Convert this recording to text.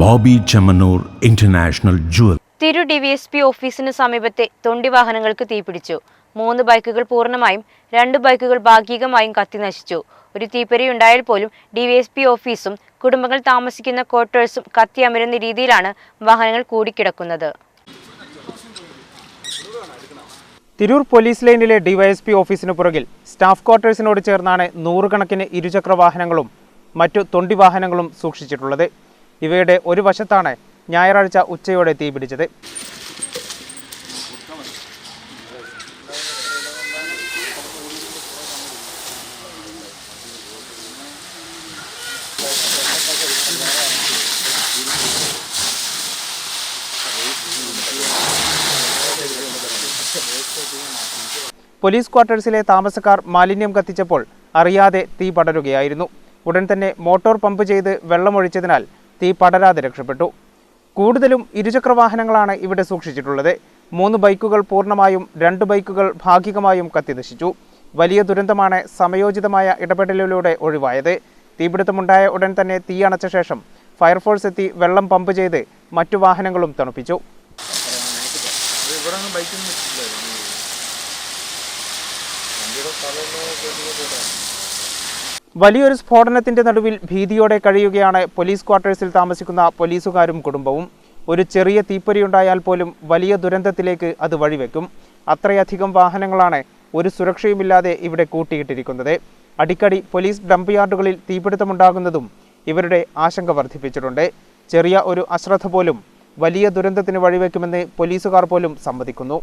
Bobby Chemmanur international jewel. തിരു D V S P ഓഫീസിന് സമീപത്തെ തൊണ്ടി വാഹനങ്ങൾക്ക് തീപിടിച്ചു. മൂന്ന് ബൈക്കുകൾ പൂർണമായും രണ്ട് ബൈക്കുകൾ ഭാഗികമായും കത്തി നശിച്ചു. ഒരു തീപ്പരി ഉണ്ടായാൽ പോലും പി ഓഫീസും കുടുംബങ്ങൾ താമസിക്കുന്ന ക്വാർട്ടേഴ്സും കത്തി അമരുന്ന രീതിയിലാണ് വാഹനങ്ങൾ കൂടിക്കിടക്കുന്നത്. തിരൂർ പോലീസ് ലൈനിലെ ഡിവൈഎസ്പി ഓഫീസിന് പുറകിൽ സ്റ്റാഫ് ക്വാർട്ടേഴ്സിനോട് ചേർന്നാണ് നൂറുകണക്കിന് ഇരുചക്ര വാഹനങ്ങളും മറ്റു തൊണ്ടി വാഹനങ്ങളും സൂക്ഷിച്ചിട്ടുള്ളത്. ഇവയുടെ ഒരു വശത്താണ് ഞായറാഴ്ച ഉച്ചയോടെ തീപിടിച്ചത് പോലീസ് ക്വാർട്ടേഴ്സിലെ താമസക്കാർ മാലിന്യം കത്തിച്ചപ്പോൾ അറിയാതെ തീ പടരുകയായിരുന്നു. ഉടൻ തന്നെ മോട്ടോർ പമ്പ് ചെയ്ത് വെള്ളമൊഴിച്ചതിനാൽ തീ പടരാതെ രക്ഷപ്പെട്ടു. കൂടുതലും ഇരുചക്ര വാഹനങ്ങളാണ് ഇവിടെ സൂക്ഷിച്ചിട്ടുള്ളത്. മൂന്ന് ബൈക്കുകൾ പൂർണമായും രണ്ട് ബൈക്കുകൾ ഭാഗികമായും കത്തിനശിച്ചു. വലിയ ദുരന്തമാണ് സമയോചിതമായ ഇടപെടലിലൂടെ ഒഴിവായത്. തീപിടുത്തമുണ്ടായ ഉടൻ തന്നെ തീ അണച്ച ശേഷം ഫയർഫോഴ്സ് എത്തി വെള്ളം പമ്പ് ചെയ്ത് മറ്റു വാഹനങ്ങളും തണുപ്പിച്ചു. വലിയൊരു സ്ഫോടനത്തിന്റെ നടുവിൽ ഭീതിയോടെ കഴിയുകയാണ് പോലീസ് ക്വാർട്ടേഴ്സിൽ താമസിക്കുന്ന പോലീസുകാരും കുടുംബവും. ഒരു ചെറിയ തീപ്പൊരിയുണ്ടായാൽ പോലും വലിയ ദുരന്തത്തിലേക്ക് അത് വഴിവെക്കും. അത്രയധികം വാഹനങ്ങളാണ് ഒരു സുരക്ഷയുമില്ലാതെ ഇവിടെ കൂട്ടിയിട്ടിരിക്കുന്നത്. അടിക്കടി പോലീസ് ഡംപ് യാർഡുകളിൽ തീപിടുത്തമുണ്ടാകുന്നതും ഇവരുടെ ആശങ്ക വർദ്ധിപ്പിച്ചിട്ടുണ്ട്. ചെറിയ ഒരു അശ്രദ്ധ പോലും വലിയ ദുരന്തത്തിന് വഴിവെക്കുമെന്ന് പോലീസുകാർ പോലും സമ്മതിക്കുന്നു.